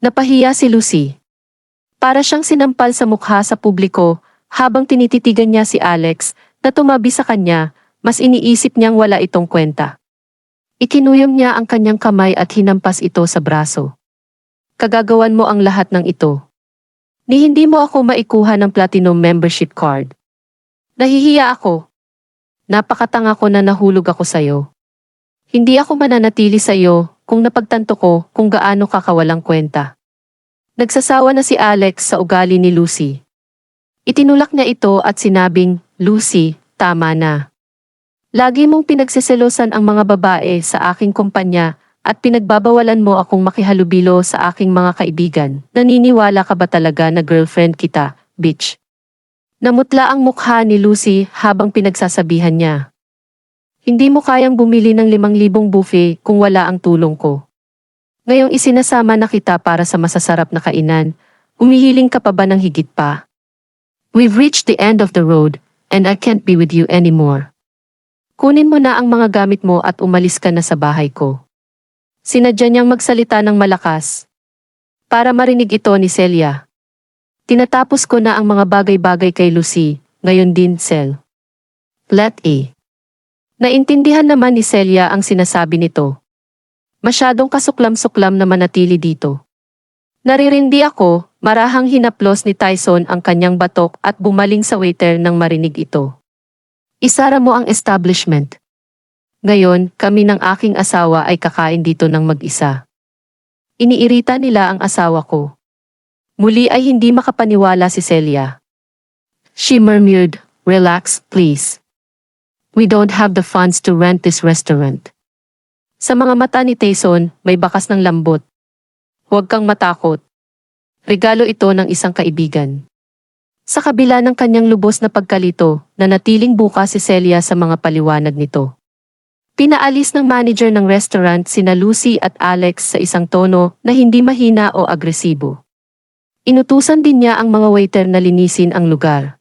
Napahiya si Lucy. Para siyang sinampal sa mukha sa publiko habang tinititigan niya si Alex na tumabi sa kanya, mas iniisip niyang wala itong kwenta. Ikinuyom niya ang kanyang kamay at hinampas ito sa braso. Kagagawan mo ang lahat ng ito. Ni hindi mo ako maikuha ng platinum membership card. Nahihiya ako. Napakatanga ko na nahulog ako sa'yo. Hindi ako mananatili sa'yo kung napagtanto ko kung gaano ka kawalang kwenta. Nagsasawa na si Alex sa ugali ni Lucy. Itinulak niya ito at sinabing, Lucy, tama na. Lagi mong pinagseselosan ang mga babae sa aking kumpanya at pinagbabawalan mo akong makihalubilo sa aking mga kaibigan. Naniniwala ka ba talaga na girlfriend kita, bitch? Namutla ang mukha ni Lucy habang pinagsasabihan niya. Hindi mo kayang bumili ng limang libong buffet kung wala ang tulong ko. Ngayong isinasama na kita para sa masasarap na kainan, umihiling ka pa ba ng higit pa? We've reached the end of the road, and I can't be with you anymore. Kunin mo na ang mga gamit mo at umalis ka na sa bahay ko. Sinadya niyang magsalita ng malakas. Para marinig ito ni Celia. Tinatapos ko na ang mga bagay-bagay kay Lucy, ngayon din Cel. Let A. Naintindihan naman ni Celia ang sinasabi nito. Masyadong kasuklam-suklam na manatili dito. Naririndi ako, marahang hinaplos ni Tyson ang kanyang batok at bumaling sa waiter nang marinig ito. Isara mo ang establishment. Ngayon, kami ng aking asawa ay kakain dito ng mag-isa. Iniirita nila ang asawa ko. Muli ay hindi makapaniwala si Celia. She murmured, Relax, please. We don't have the funds to rent this restaurant. Sa mga mata ni Tyson, may bakas ng lambot. Huwag kang matakot. Regalo ito ng isang kaibigan. Sa kabila ng kanyang lubos na pagkalito, nanatiling buka si Celia sa mga paliwanag nito. Pinaalis ng manager ng restaurant sina Lucy at Alex sa isang tono na hindi mahina o agresibo. Inutusan din niya ang mga waiter na linisin ang lugar.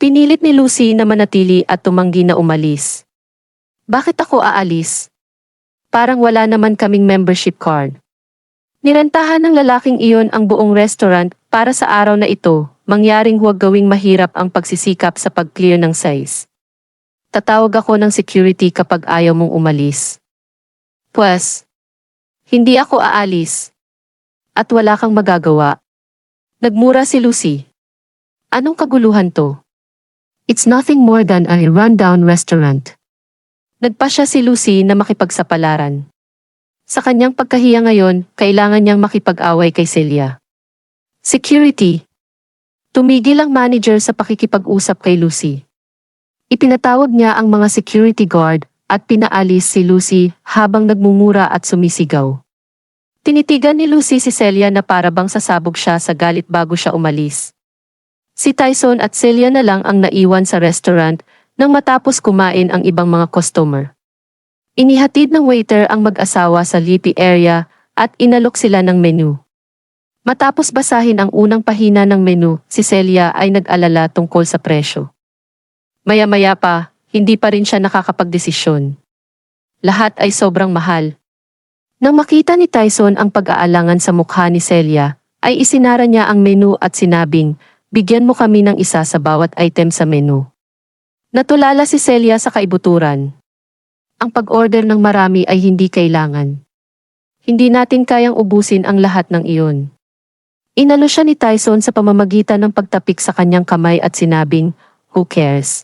Pinilit ni Lucy na manatili at tumanggi na umalis. Bakit ako aalis? Parang wala naman kaming membership card. Nirentahan ng lalaking iyon ang buong restaurant para sa araw na ito, mangyaring huwag gawing mahirap ang pagsisikap sa pag-clear ng size. Tatawag ako ng security kapag ayaw mong umalis. Pwes, hindi ako aalis. At wala kang magagawa. Nagmura si Lucy. Anong kaguluhan to? It's nothing more than a rundown restaurant. Nagpa siya si Lucy na makipagsapalaran. Sa kanyang pagkahiya ngayon, kailangan niyang makipag-away kay Celia. Security. Tumigil ang manager sa pakikipag-usap kay Lucy. Ipinatawag niya ang mga security guard at pinaalis si Lucy habang nagmumura at sumisigaw. Tinitigan ni Lucy si Celia na para bang sasabog siya sa galit bago siya umalis. Si Tyson at Celia na lang ang naiwan sa restaurant nang matapos kumain ang ibang mga customer. Inihatid ng waiter ang mag-asawa sa lippy area at inalok sila ng menu. Matapos basahin ang unang pahina ng menu, si Celia ay nag-alala tungkol sa presyo. Maya-maya pa, hindi pa rin siya nakakapagdesisyon. Lahat ay sobrang mahal. Nang makita ni Tyson ang pag-aalangan sa mukha ni Celia, ay isinara niya ang menu at sinabing, bigyan mo kami ng isa sa bawat item sa menu. Natulala si Celia sa kaibuturan. Ang pag-order ng marami ay hindi kailangan. Hindi natin kayang ubusin ang lahat ng iyon. Inalo siya ni Tyson sa pamamagitan ng pagtapik sa kanyang kamay at sinabing, Who cares?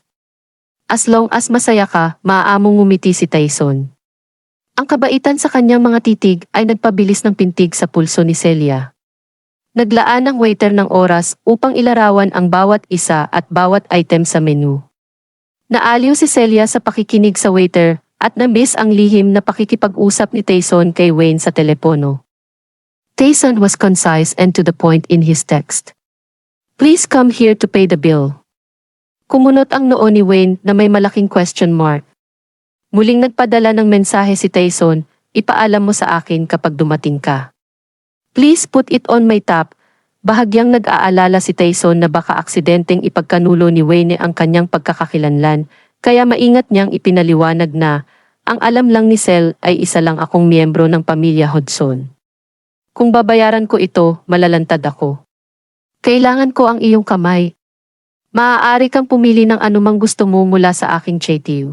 As long as masaya ka, maaamong ngumiti si Tyson. Ang kabaitan sa kanyang mga titig ay nagpabilis ng pintig sa pulso ni Celia. Naglaan ang waiter ng oras upang ilarawan ang bawat isa at bawat item sa menu. Naaliw si Celia sa pakikinig sa waiter at namiss ang lihim na pakikipag-usap ni Tyson kay Wayne sa telepono. Tyson was concise and to the point in his text. Please come here to pay the bill. Kumunot ang noo ni Wayne na may malaking question mark. Muling nagpadala ng mensahe si Tyson, ipaalam mo sa akin kapag dumating ka. Please put it on my top. Bahagyang nag-aalala si Tyson na baka aksidenteng ipagkanulo ni Wayne ang kanyang pagkakakilanlan, kaya maingat niyang ipinaliwanag na, ang alam lang ni Sel ay isa lang akong miyembro ng pamilya Hodson. Kung babayaran ko ito, malalantad ako. Kailangan ko ang iyong kamay. Maaari kang pumili ng anumang gusto mo mula sa aking Chetiw.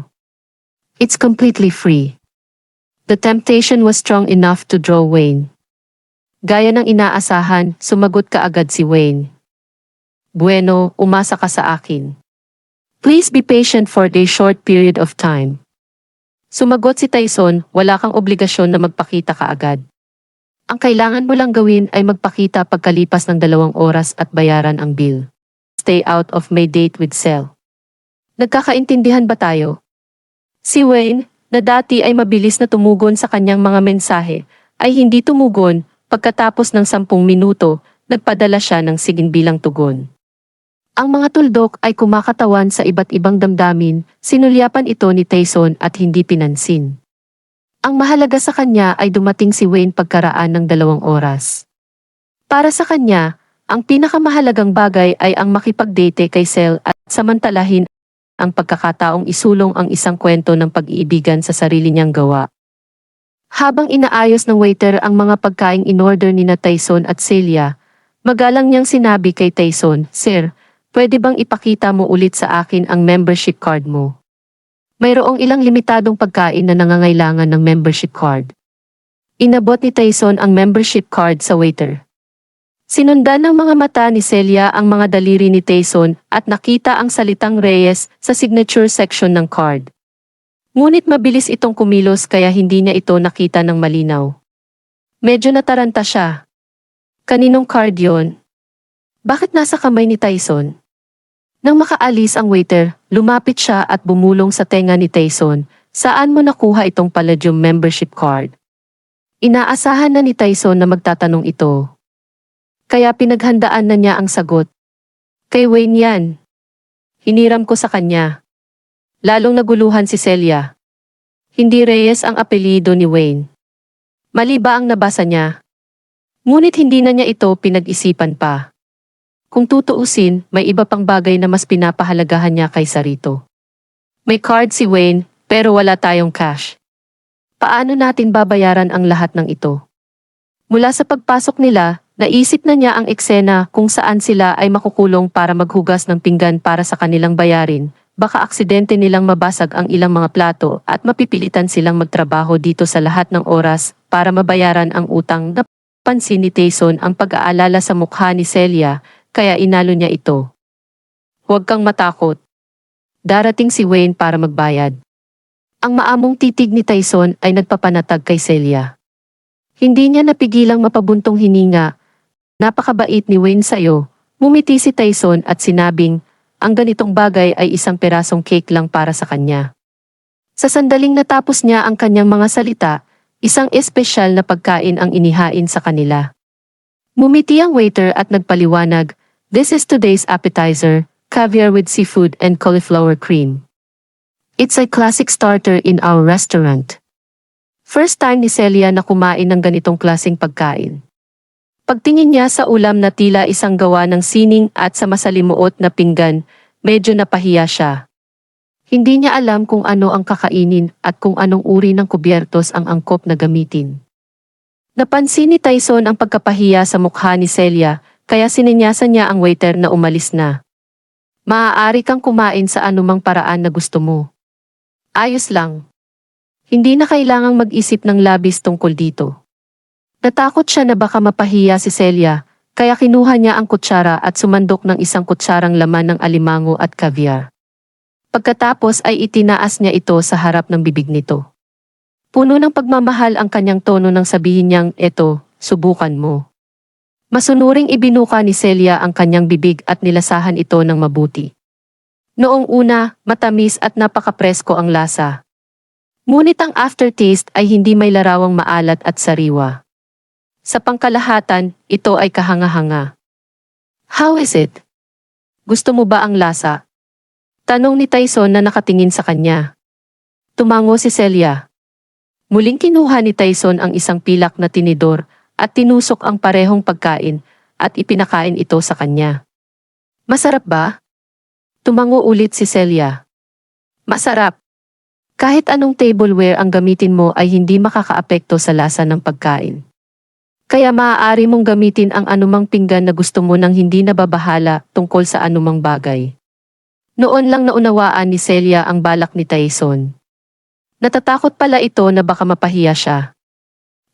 It's completely free. The temptation was strong enough to draw Wayne. Gaya ng inaasahan, sumagot ka agad si Wayne. Bueno, umasa ka sa akin. Please be patient for a short period of time. Sumagot si Tyson, wala kang obligasyon na magpakita ka agad. Ang kailangan mo lang gawin ay magpakita pagkalipas ng dalawang oras at bayaran ang bill. Stay out of my date with Sel. Nagkakaintindihan ba tayo? Si Wayne, na dati ay mabilis na tumugon sa kanyang mga mensahe, ay hindi tumugon pagkatapos ng sampung minuto, nagpadala siya ng sigin bilang tugon. Ang mga tuldok ay kumakatawan sa iba't ibang damdamin, sinulyapan ito ni Tyson at hindi pinansin. Ang mahalaga sa kanya ay dumating si Wayne pagkaraan ng dalawang oras. Para sa kanya, ang pinakamahalagang bagay ay ang makipagdate kay Sel at samantalahin ang pagkakataong isulong ang isang kwento ng pag-iibigan sa sarili niyang gawa. Habang inaayos ng waiter ang mga pagkaing in-order ni na Tyson at Celia, magalang niyang sinabi kay Tyson, Sir, pwede bang ipakita mo ulit sa akin ang membership card mo? Mayroong ilang limitadong pagkain na nangangailangan ng membership card. Inabot ni Tyson ang membership card sa waiter. Sinundan ng mga mata ni Celia ang mga daliri ni Tyson at nakita ang salitang Reyes sa signature section ng card. Ngunit mabilis itong kumilos kaya hindi niya ito nakita ng malinaw. Medyo nataranta siya. Kaninong card yon? Bakit nasa kamay ni Tyson? Nang makaalis ang waiter, lumapit siya at bumulong sa tenga ni Tyson, saan mo nakuha itong Palladium membership card? Inaasahan na ni Tyson na magtatanong ito. Kaya pinaghandaan na niya ang sagot. Kay Wayne yan. Hiniram ko sa kanya. Lalong naguluhan si Celia. Hindi Reyes ang apelido ni Wayne. Mali ba ang nabasa niya? Ngunit hindi na niya ito pinag-isipan pa. Kung tutuusin, may iba pang bagay na mas pinapahalagahan niya kaysa rito. May card si Wayne, pero wala tayong cash. Paano natin babayaran ang lahat ng ito? Mula sa pagpasok nila, naisip na niya ang eksena kung saan sila ay makukulong para maghugas ng pinggan para sa kanilang bayarin. Baka aksidente nilang mabasag ang ilang mga plato at mapipilitan silang magtrabaho dito sa lahat ng oras para mabayaran ang utang na pansin ni Tyson ang pag-aalala sa mukha ni Celia kaya inalo niya ito. Huwag kang matakot. Darating si Wayne para magbayad. Ang maamong titig ni Tyson ay nagpapanatag kay Celia. Hindi niya napigilang mapabuntong hininga. Napakabait ni Wayne sa'yo. Mumiti si Tyson at sinabing, ang ganitong bagay ay isang perasong cake lang para sa kanya. Sa sandaling natapos niya ang kanyang mga salita, isang espesyal na pagkain ang inihain sa kanila. Mumiti ang waiter at nagpaliwanag, This is today's appetizer, caviar with seafood and cauliflower cream. It's a classic starter in our restaurant. First time ni Celia na kumain ng ganitong klaseng pagkain. Pagtingin niya sa ulam na tila isang gawa ng sining at sa masalimuot na pinggan, medyo napahiya siya. Hindi niya alam kung ano ang kakainin at kung anong uri ng kubyertos ang angkop na gamitin. Napansin ni Tyson ang pagkapahiya sa mukha ni Celia kaya sininyasan niya ang waiter na umalis na. Maaari kang kumain sa anumang paraan na gusto mo. Ayos lang. Hindi na kailangang mag-isip ng labis tungkol dito. Natakot siya na baka mapahiya si Celia, kaya kinuha niya ang kutsara at sumandok ng isang kutsarang laman ng alimango at caviar. Pagkatapos ay itinaas niya ito sa harap ng bibig nito. Puno ng pagmamahal ang kanyang tono nang sabihin niyang, eto, subukan mo. Masunuring ibinuka ni Celia ang kanyang bibig at nilasahan ito ng mabuti. Noong una, matamis at napakapresko ang lasa. Ngunit ang aftertaste ay hindi may larawang maalat at sariwa. Sa pangkalahatan, ito ay kahanga-hanga. How is it? Gusto mo ba ang lasa? Tanong ni Tyson na nakatingin sa kanya. Tumango si Celia. Muling kinuha ni Tyson ang isang pilak na tinidor at tinusok ang parehong pagkain at ipinakain ito sa kanya. Masarap ba? Tumango ulit si Celia. Masarap. Kahit anong tableware ang gamitin mo ay hindi makakaapekto sa lasa ng pagkain. Kaya maaari mong gamitin ang anumang pinggan na gusto mo nang hindi nababahala tungkol sa anumang bagay. Noon lang naunawaan ni Celia ang balak ni Tyson. Natatakot pala ito na baka mapahiya siya.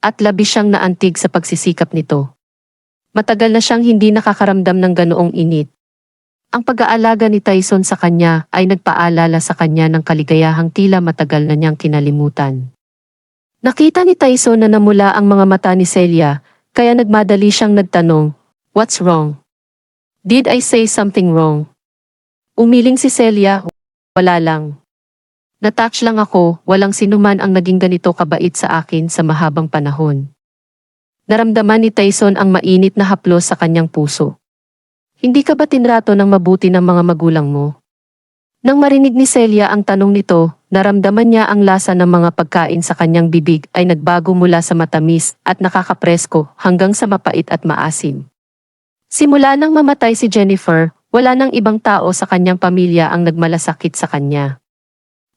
At labis siyang naantig sa pagsisikap nito. Matagal na siyang hindi nakakaramdam ng ganoong init. Ang pag-aalaga ni Tyson sa kanya ay nagpaalala sa kanya ng kaligayahang tila matagal na niyang kinalimutan. Nakita ni Tyson na namula ang mga mata ni Celia, kaya nagmadali siyang nagtanong, What's wrong? Did I say something wrong? Umiling si Celia, wala lang. Natouch lang ako, walang sinuman ang naging ganito kabait sa akin sa mahabang panahon. Naramdaman ni Tyson ang mainit na haplos sa kanyang puso. Hindi ka ba tinrato ng mabuti ng mga magulang mo? Nang marinig ni Celia ang tanong nito, naramdaman niya ang lasa ng mga pagkain sa kanyang bibig ay nagbago mula sa matamis at nakakapresko hanggang sa mapait at maasim. Simula nang mamatay si Jennifer, wala nang ibang tao sa kanyang pamilya ang nagmalasakit sa kanya.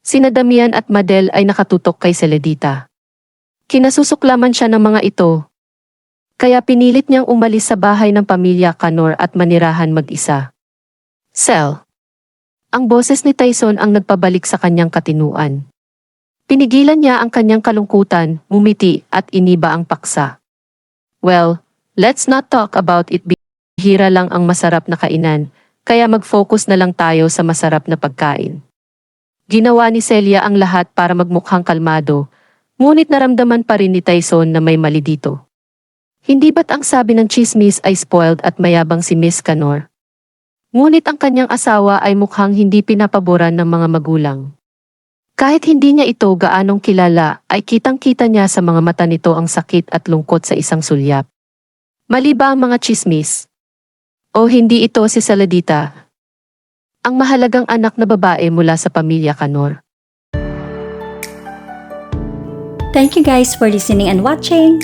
Sina Damian at Madel ay nakatutok kay Celedita. Kinasusuklaman siya ng mga ito. Kaya pinilit niyang umalis sa bahay ng pamilya Kanor at manirahan mag-isa. Sel. Ang boses ni Tyson ang nagpabalik sa kanyang katinuan. Pinigilan niya ang kanyang kalungkutan, mumiti at iniba ang paksa. Well, let's not talk about it bihira lang ang masarap na kainan, kaya mag-focus na lang tayo sa masarap na pagkain. Ginawa ni Celia ang lahat para magmukhang kalmado, ngunit naramdaman pa rin ni Tyson na may mali dito. Hindi ba't ang sabi ng chismis ay spoiled at mayabang si Miss Canor? Ngunit ang kanyang asawa ay mukhang hindi pinapaboran ng mga magulang. Kahit hindi niya ito gaanong kilala, ay kitang-kita niya sa mga mata nito ang sakit at lungkot sa isang sulyap. Mali ba ang mga chismis? O hindi ito si Saladita? Ang mahalagang anak na babae mula sa pamilya Kanor. Thank you guys for listening and watching.